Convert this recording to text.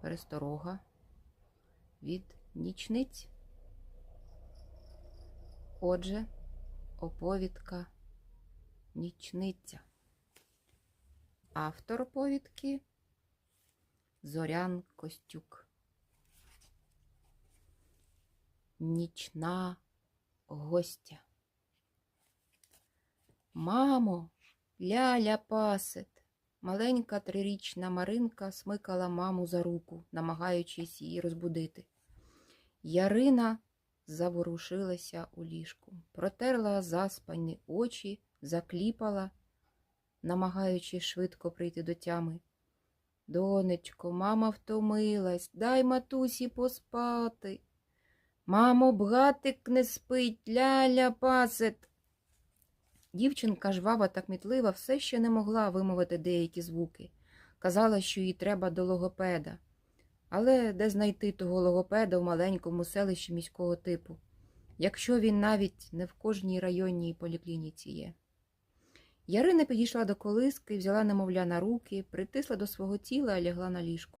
пересторога від нічниць. Отже, оповідка Нічниця. Автор оповідки Зорян Костюк. Нічна гостя. Мамо, ляля пасет. Маленька трирічна Маринка смикала маму за руку, намагаючись її розбудити. Ярина заворушилася у ліжку, протерла заспані очі, закліпала, намагаючись швидко прийти до тями. Донечко, мама втомилась, дай матусі поспати. Мамо, братик не спить, ляля пасет. Дівчинка жвава та кмітлива все ще не могла вимовити деякі звуки. Казала, що їй треба до логопеда. Але де знайти того логопеда в маленькому селищі міського типу, якщо він навіть не в кожній районній поліклініці є. Ярина підійшла до колиски, взяла немовля на руки, притисла до свого тіла і лягла на ліжко.